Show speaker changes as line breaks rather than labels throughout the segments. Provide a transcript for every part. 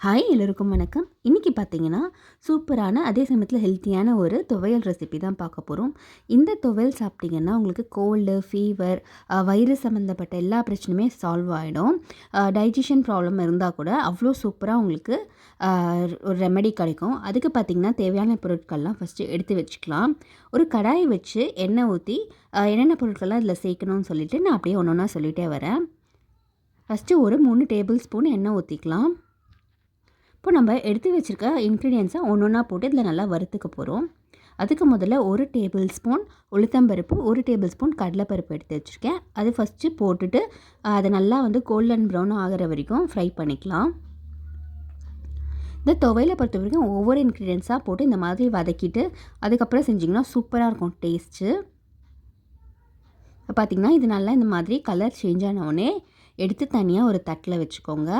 Hi எல்லோருக்கும் வணக்கம். இன்றைக்கி பார்த்தீங்கன்னா சூப்பரான அதே சமயத்தில் ஹெல்த்தியான ஒரு துவையல் ரெசிபி தான் பார்க்க போகிறோம் இந்த துவையல் சாப்பிட்டிங்கன்னா உங்களுக்கு கோல்டு ஃபீவர் வயிறு சம்மந்தப்பட்ட எல்லா பிரச்சனையுமே சால்வ் ஆகிடும் டைஜஷன் ப்ராப்ளம் இருந்தால் கூட அவ்வளோ சூப்பராக உங்களுக்கு ஒரு ரெமெடி கிடைக்கும். அதுக்கு பார்த்திங்கன்னா தேவையான பொருட்கள்லாம் ஃபஸ்ட்டு எடுத்து வச்சுக்கலாம். ஒரு கடாய் வச்சு எண்ணெய் ஊற்றி என்னென்ன பொருட்கள்லாம் இதில் சேர்க்கணும்னு சொல்லிட்டு நான் அப்படியே ஒன்று ஒன்றா சொல்லிகிட்டே வரேன். ஃபஸ்ட்டு ஒரு மூணு டேபிள் ஸ்பூன் எண்ணெய் ஊற்றிக்கலாம் இப்போ நம்ம எடுத்து வச்சுருக்க இன்க்ரீடியன்ஸை ஒன்று ஒன்றா போட்டு இதில் நல்லா வறுத்துக்க போகிறோம் அதுக்கு முதல்ல ஒரு டேபிள் ஸ்பூன் உளுத்தம்பருப்பு ஒரு டேபிள் ஸ்பூன் கடலைப்பருப்பு எடுத்து வச்சுருக்கேன். அது ஃபஸ்ட்டு போட்டுட்டு அதை நல்லா வந்து கோல்டன் ப்ரௌன் ஆகிற வரைக்கும் ஃப்ரை பண்ணிக்கலாம். இந்த துவையில பொறுத்த வரைக்கும் ஒவ்வொரு இன்க்ரீடியன்ஸாக போட்டு இந்த மாதிரி வதக்கிட்டு அதுக்கப்புறம் செஞ்சிங்கன்னா சூப்பராக இருக்கும் டேஸ்ட்டு பார்த்திங்கன்னா இது நல்லா இந்த மாதிரி கலர் சேஞ்ச் ஆனவுடனே எடுத்து தனியாக ஒரு தட்டில் வச்சுக்கோங்க.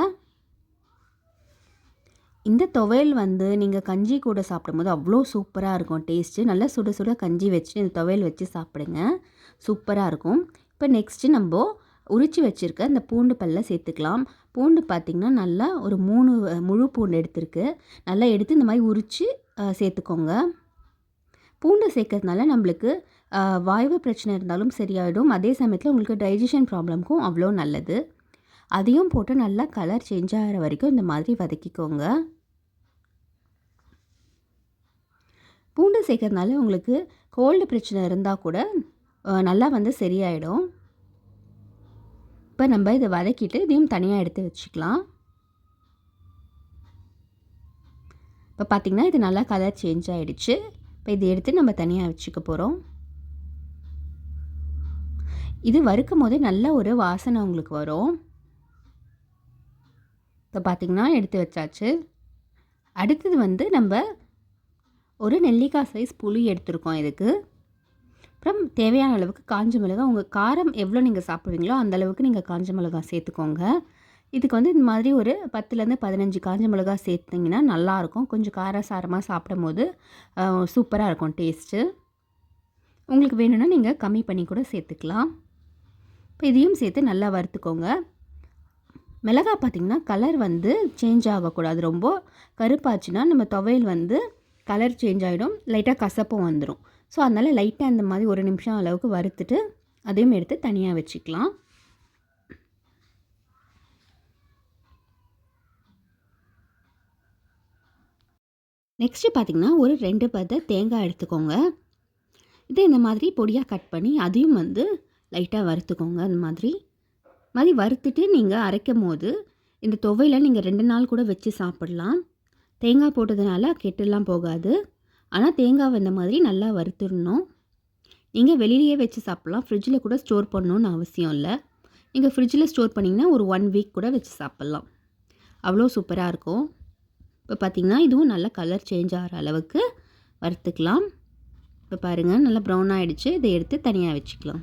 இந்த துவையல் வந்து நீங்கள் கஞ்சி கூட சாப்பிடும்போது அவ்வளோ சூப்பராக இருக்கும். டேஸ்ட்டு நல்லா சுட சுட கஞ்சி வச்சு இந்த துவையல் வச்சு சாப்பிடுங்க. சூப்பராக இருக்கும். இப்போ நெக்ஸ்ட்டு நம்ம உரித்து வச்சுருக்க இந்த பூண்டு பல்ல சேர்த்துக்கலாம். பூண்டு பார்த்திங்கன்னா நல்லா ஒரு மூணு முழு பூண்டு எடுத்துருக்கு. நல்லா எடுத்து இந்த மாதிரி உரித்து சேர்த்துக்கோங்க. பூண்டு சேர்க்கறதுனால நம்மளுக்கு வாய்வு பிரச்சனை இருந்தாலும் சரியாயிடும். அதே சமயத்தில் உங்களுக்கு டைஜஷன் ப்ராப்ளம்க்கும் அவ்வளோ நல்லது. அதையும் போட்டு நல்லா கலர் சேஞ்ச் ஆகிற வரைக்கும் இந்த மாதிரி வதக்கிக்கோங்க. பூண்டு சேர்க்கறதுனால உங்களுக்கு கோல்டு பிரச்சனை இருந்தால் கூட நல்லா வந்து சரியாயிடும். இப்போ நம்ம இதை வதக்கிட்டு இதையும் தனியாக எடுத்து வச்சுக்கலாம். இப்போ பார்த்திங்கன்னா இது நல்லா கலர் சேஞ்ச் ஆகிடுச்சு இப்போ இதை எடுத்து நம்ம தனியாக வச்சுக்க போகிறோம் இது வறுக்கும் போதே நல்ல ஒரு வாசனை உங்களுக்கு வரும். இப்போ பார்த்திங்கன்னா எடுத்து வச்சாச்சு. அடுத்தது வந்து நம்ம ஒரு நெல்லிக்காய் சைஸ் புளி எடுத்திருக்கோம் இதுக்கு. அப்புறம் தேவையான அளவுக்கு காஞ்ச மிளகாய் உங்கள் காரம் எவ்வளோ நீங்கள் சாப்பிடுவீங்களோ அந்த அளவுக்கு நீங்கள் காஞ்ச மிளகாய் சேர்த்துக்கோங்க. இதுக்கு வந்து இந்த மாதிரி ஒரு பத்துலேருந்து பதினஞ்சு காஞ்ச மிளகாய் சேர்த்திங்கன்னா நல்லாயிருக்கும் கொஞ்சம் காரசாரமாக சாப்பிடும் போது சூப்பராக இருக்கும் டேஸ்ட்டு உங்களுக்கு வேணும்னா நீங்கள் கம்மி பண்ணி கூட சேர்த்துக்கலாம். இப்போ இதையும் சேர்த்து நல்லா வறுத்துக்கோங்க. மிளகாய் பார்த்திங்கன்னா கலர் வந்து சேஞ்ச் ஆகக்கூடாது. ரொம்ப கருப்பாச்சுன்னா நம்ம துவையல் வந்து கலர் சேஞ்ச் ஆகிடும் லைட்டாக கசப்பும் வந்துடும் ஸோ அதனால் லைட்டாக இந்த மாதிரி ஒரு நிமிஷம் அளவுக்கு வறுத்துட்டு அதையும் எடுத்து தனியாக வச்சுக்கலாம். நெக்ஸ்ட்டு பார்த்திங்கன்னா ஒரு ரெண்டு பதை தேங்காய் எடுத்துக்கோங்க. இதை இந்த மாதிரி பொடியாக கட் பண்ணி அதையும் வந்து லைட்டாக வறுத்துக்கோங்க அந்த மாதிரி. மாதிரி வறுத்துட்டு நீங்கள் அரைக்கும் போது இந்த துவையில் நீங்கள் ரெண்டு நாள் கூட வச்சு சாப்பிடலாம். தேங்காய் போட்டதுனால கெட்டுலாம் போகாது. ஆனால் தேங்காய் இந்த மாதிரி நல்லா வறுத்துடணும். நீங்கள் வெளியிலேயே வச்சு சாப்பிட்லாம். ஃப்ரிட்ஜில் கூட ஸ்டோர் பண்ணணுன்னு அவசியம் இல்லை. நீங்கள் ஃப்ரிட்ஜில் ஸ்டோர் பண்ணிங்கன்னா ஒரு ஒன் வீக் கூட வச்சு சாப்பிட்லாம். அவ்வளோ சூப்பராக இருக்கும். இப்போ பார்த்திங்கன்னா இதுவும் நல்லா கலர் சேஞ்ச் ஆகிற அளவுக்கு வறுத்துக்கலாம். இப்போ பாருங்கள் நல்லா ப்ரௌன் ஆகிடுச்சு இதை எடுத்து தனியாக வச்சுக்கலாம்.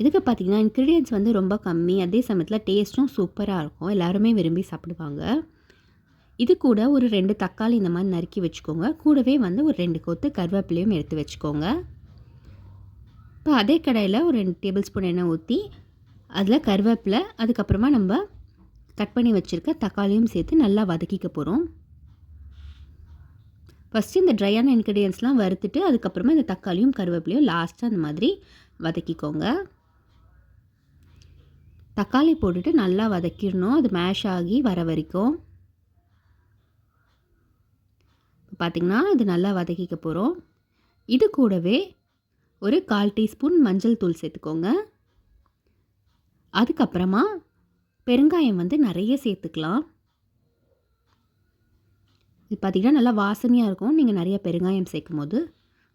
இதுக்கு பார்த்திங்கன்னா இன்க்ரீடியன்ஸ் வந்து ரொம்ப கம்மி. அதே சமயத்தில் டேஸ்ட்டும் சூப்பராக இருக்கும். எல்லாருமே விரும்பி சாப்பிடுவாங்க. இது கூட ஒரு ரெண்டு தக்காளி இந்த மாதிரி நறுக்கி வச்சுக்கோங்க. கூடவே வந்து ஒரு ரெண்டு கொத்து கருவேப்பிலையும் எடுத்து வச்சுக்கோங்க. இப்போ அதே கடையில் ஒரு ரெண்டு டேபிள் ஸ்பூன் எண்ணெய் ஊற்றி அதில் கருவேப்பிலை அதுக்கப்புறமா நம்ம கட் பண்ணி வச்சுருக்க தக்காளியும் சேர்த்து நல்லா வதக்கிக்க போகிறோம் ஃபஸ்ட்டு இந்த ட்ரையான இன்க்ரீடியன்ஸ்லாம் வறுத்துட்டு அதுக்கப்புறமா இந்த தக்காளியும் கருவேப்பிலையும் லாஸ்ட்டாக அந்த மாதிரி வதக்கிக்கோங்க. தக்காளி போட்டுட்டு நல்லா வதக்கிடணும். அது மேஷ் ஆகி வர வரைக்கும். பார்த்திங்கன்னா அது நல்லா வதக்கிக்க போகிறோம் இது கூடவே ஒரு கால் டீஸ்பூன் மஞ்சள் தூள் சேர்த்துக்கோங்க. அதுக்கப்புறமா பெருங்காயம் வந்து நிறைய சேர்த்துக்கலாம். இது பார்த்திங்கன்னா நல்லா வாசனையாக இருக்கும். நீங்கள் நிறைய பெருங்காயம் சேர்க்கும் போது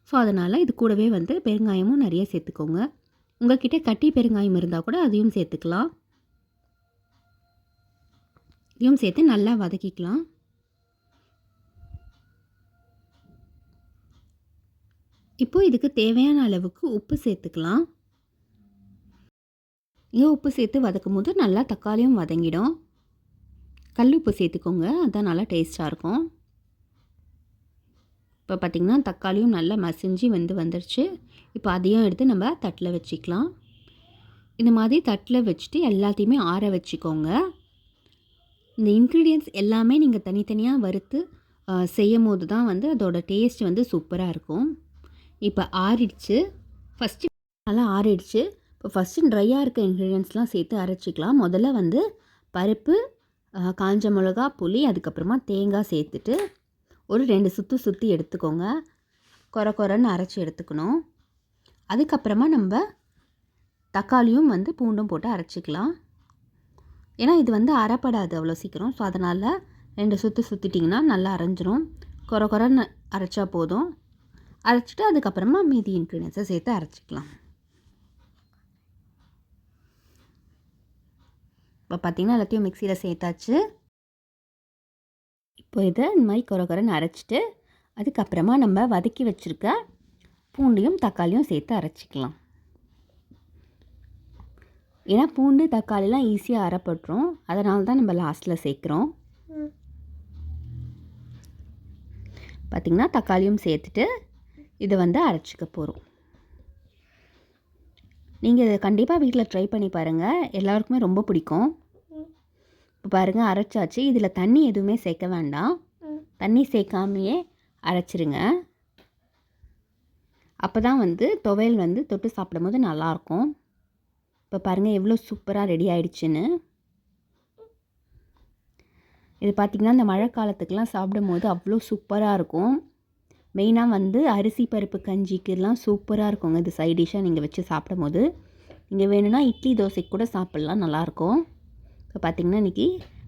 ஸோ அதனால் இது கூடவே வந்து பெருங்காயமும் நிறைய சேர்த்துக்கோங்க. உங்கள்கிட்ட கட்டி பெருங்காயம் இருந்தால் கூட அதையும் சேர்த்துக்கலாம். இதையும் சேர்த்து நல்லா வதக்கிக்கலாம். இப்போ இதுக்கு தேவையான அளவுக்கு உப்பு சேர்த்துக்கலாம். ஏன் உப்பு சேர்த்து வதக்கும் போது நல்லா தக்காளியும் வதங்கிடும். கல் உப்பு சேர்த்துக்கோங்க அதான் நல்லா டேஸ்ட்டாக இருக்கும். இப்போ பார்த்திங்கன்னா தக்காளியும் நல்லா மசிஞ்சு வந்து வந்துருச்சு. இப்போ அதையும் எடுத்து நம்ம தட்டில் வச்சுக்கலாம். இந்த மாதிரி தட்டில் வச்சுட்டு எல்லாத்தையுமே ஆற வச்சுக்கோங்க. இந்த இன்க்ரீடியன்ஸ் எல்லாமே நீங்கள் தனித்தனியாக வறுத்து செய்யும் போது தான் வந்து அதோட டேஸ்ட் வந்து சூப்பராக இருக்கும். இப்போ ஆறிடுச்சு. ஃபஸ்ட்டு நல்லா ஆறிடுச்சு. இப்போ ஃபஸ்ட்டு ட்ரையாக இருக்க இன்க்ரீடியன்ஸ்லாம் சேர்த்து அரைச்சிக்கலாம். முதல்ல வந்து பருப்பு காஞ்ச மிளகா புளி அதுக்கப்புறமா தேங்காய் சேர்த்துட்டு ஒரு ரெண்டு சுற்று சுற்றி எடுத்துக்கோங்க. கொர கொரன்னு அரைச்சி எடுத்துக்கணும். அதுக்கப்புறமா நம்ம தக்காளியும் வந்து பூண்டும் போட்டு அரைச்சிக்கலாம். ஏன்னா இது வந்து அரைப்படாது அவ்வளோ சீக்கிரம். ஸோ அதனால் ரெண்டு சுற்று சுற்றிட்டிங்கன்னா நல்லா அரைஞ்சிரும். கொர கொரன்னு அரைச்சா போதும். அரைச்சிட்டு அதுக்கப்புறமா மீதி இன்க்ரீடியன்ஸை சேர்த்து அரைச்சிக்கலாம். இப்போ பார்த்தீங்கன்னா எல்லாத்தையும் மிக்சியில் சேர்த்தாச்சு. இப்போ இதை இந்த மாதிரி கொர கொரன்னு அரைச்சிட்டு அதுக்கப்புறமா நம்ம வதக்கி வச்சுருக்க பூண்டையும் தக்காளியும் சேர்த்து அரைச்சிக்கலாம். ஏன்னா பூண்டு தக்காளிலாம் ஈஸியாக அரைப்பட்டுரும். அதனால தான் நம்ம லாஸ்ட்டில் சேர்க்குறோம். பார்த்திங்கன்னா தக்காளியும் சேர்த்துட்டு இதை வந்து அரைச்சிக்க போகிறோம் நீங்கள் இதை கண்டிப்பாக வீட்டில் ட்ரை பண்ணி பாருங்கள் எல்லாருக்குமே ரொம்ப பிடிக்கும். இப்போ பாருங்கள் அரைச்சாச்சு. இதில் தண்ணி எதுவுமே சேர்க்க வேண்டாம். தண்ணி சேர்க்காமையே அரைச்சிருங்க. அப்போ தான் வந்து துவையல் வந்து தொட்டு சாப்பிடும்போது நல்லாயிருக்கும். இப்போ பாருங்கள் எவ்வளோ சூப்பராக ரெடி ஆயிடுச்சுன்னு. இது பார்த்திங்கன்னா இந்த மழை காலத்துக்கெலாம் சாப்பிடும்போது அவ்வளோ சூப்பராக இருக்கும். மெயினாக வந்து அரிசி பருப்பு கஞ்சிக்கெல்லாம் சூப்பராக இருக்குங்க இது சைட் டிஷ்ஷாக நீங்கள் வச்சு சாப்பிடும்போது. நீங்கள் வேணும்னா இட்லி தோசைக்கு கூட சாப்பிட்லாம் நல்லாயிருக்கும். இப்போ பார்த்திங்கன்னா இன்றைக்கி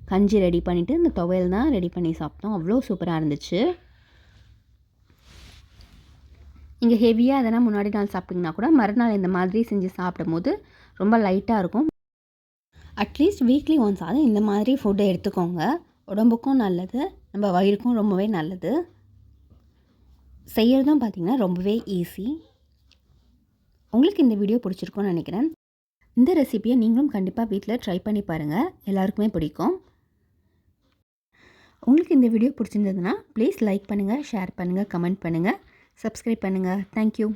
கஞ்சி ரெடி பண்ணிவிட்டு இந்த துவையல் தான் ரெடி பண்ணி சாப்பிட்டோம். அவ்வளோ சூப்பராக இருந்துச்சு. நீங்கள் ஹெவியாக எதனா முன்னாடி நாள் சாப்பிட்டிங்கன்னா கூட மறுநாள் இந்த மாதிரி செஞ்சு சாப்பிடும்போது ரொம்ப லைட்டாக இருக்கும். அட்லீஸ்ட் வீக்லி ஒன்ஸ் ஆகுது இந்த மாதிரி ஃபுட்டை எடுத்துக்கோங்க. உடம்புக்கும் நல்லது நம்ம வயிறுக்கும் ரொம்பவே நல்லது. செய்கிறதும் பார்த்திங்கன்னா ரொம்பவே ஈஸி உங்களுக்கு இந்த வீடியோ பிடிச்சிருக்கும்னு நினைக்கிறேன். இந்த ரெசிபியை நீங்களும் கண்டிப்பாக வீட்டில் ட்ரை பண்ணி பாருங்கள் எல்லாருக்குமே பிடிக்கும். உங்களுக்கு இந்த வீடியோ பிடிச்சிருந்ததுன்னா ப்ளீஸ் லைக் பண்ணுங்கள் ஷேர் பண்ணுங்கள் கமெண்ட் பண்ணுங்கள் சப்ஸ்கிரைப் பண்ணுங்கள் தேங்க்யூ